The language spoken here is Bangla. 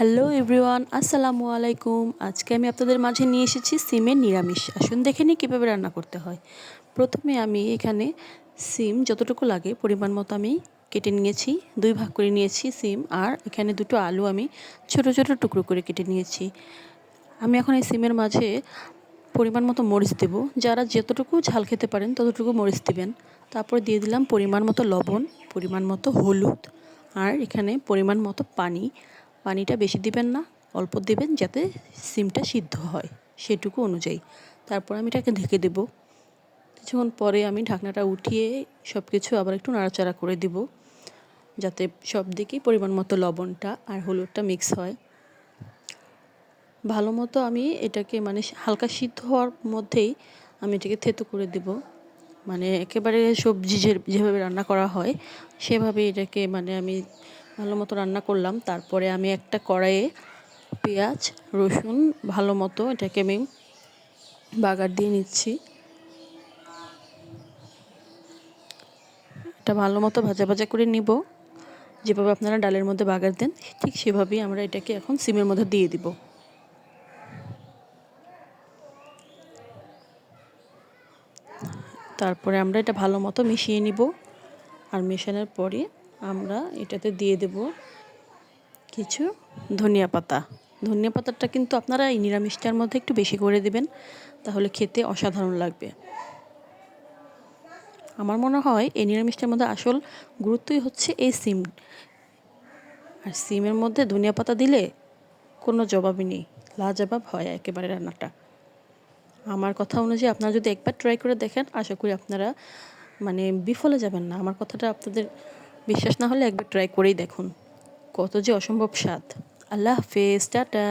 হ্যালো এভরিওয়ান আসসালামু আলাইকুম আজকে আমি আপনাদের মাঝে নিয়ে এসেছি সিমের নিরামিষ। আসুন দেখে নিই কীভাবে রান্না করতে হয়। প্রথমে আমি এখানে সিম যতটুকু লাগে, পরিমাণ মতো আমি কেটে নিয়েছি, দুই ভাগ করে নিয়েছি সিম, আর এখানে দুটো আলু আমি ছোট ছোট টুকরো করে কেটে নিয়েছি। আমি এখন এই সিমের মাঝে পরিমাণ মতো মরিচ দেব। যারা যতটুকু ঝাল খেতে পারেন, ততটুকু মরিচ দেবেন। তারপর দিয়ে দিলাম পরিমাণ মতো লবণ, পরিমাণ মতো হলুদ, আর এখানে পরিমাণ মতো পানি। পানিটা বেশি দিবেন না, অল্প দেবেন যাতে সিমটা সিদ্ধ হয় সেটুকু অনুযায়ী। তারপর আমি এটাকে ঢেকে দেব। কিছুক্ষণ পরে আমি ঢাকনাটা উঠিয়ে সব কিছু আবার একটু নাড়াচাড়া করে দিব, যাতে সব দিকেই পরিমাণ মতো লবণটা আর হলুদটা মিক্স হয়। ভালো মতো আমি এটাকে মানে হালকা সিদ্ধ হওয়ার মধ্যেই আমি এটাকে থেতো করে দেব। মানে একেবারে সবজি যেভাবে রান্না করা হয়, সেভাবে এটাকে মানে আমি ভালো মতো রান্না করলাম। তারপরে আমি একটা কড়াইয়ে পেঁয়াজ, রসুন ভালো মতো এটাকে আমি বাগার দিয়ে নিচ্ছি। এটা ভালো মতো ভাজা ভাজা করে নিব। যেভাবে আপনারা ডালের মধ্যে বাগার দেন, ঠিক সেভাবেই আমরা এটাকে এখন সিমের মধ্যে দিয়ে দিব। তারপরে আমরা এটা ভালো মতো মিশিয়ে নিব। আর মেশানোর পরে আমরা এটাতে দিয়ে দেব কিছু ধনিয়া পাতা। ধনিয়া পাতাটা কিন্তু আপনারা এই নিরামিষটার মধ্যে একটু বেশি করে দেবেন, তাহলে খেতে অসাধারণ লাগবে। আমার মনে হয় এই নিরামিষটার মধ্যে আসল গুরুত্বই হচ্ছে এই সিম। আর সিমের মধ্যে ধনিয়া পাতা দিলে কোনো জবাবই নেই, লাজবাব হয় একেবারে রান্নাটা। আমার কথা অনুযায়ী আপনারা যদি একবার ট্রাই করে দেখেন, আশা করি আপনারা মানে বিফলে যাবেন না। আমার কথাটা আপনাদের বিশ্বাস না হলে একবার ট্রাই করেই দেখুন। কত যে অসম্ভব স্বাদ। আল্লাহ হাফেজ টাটা।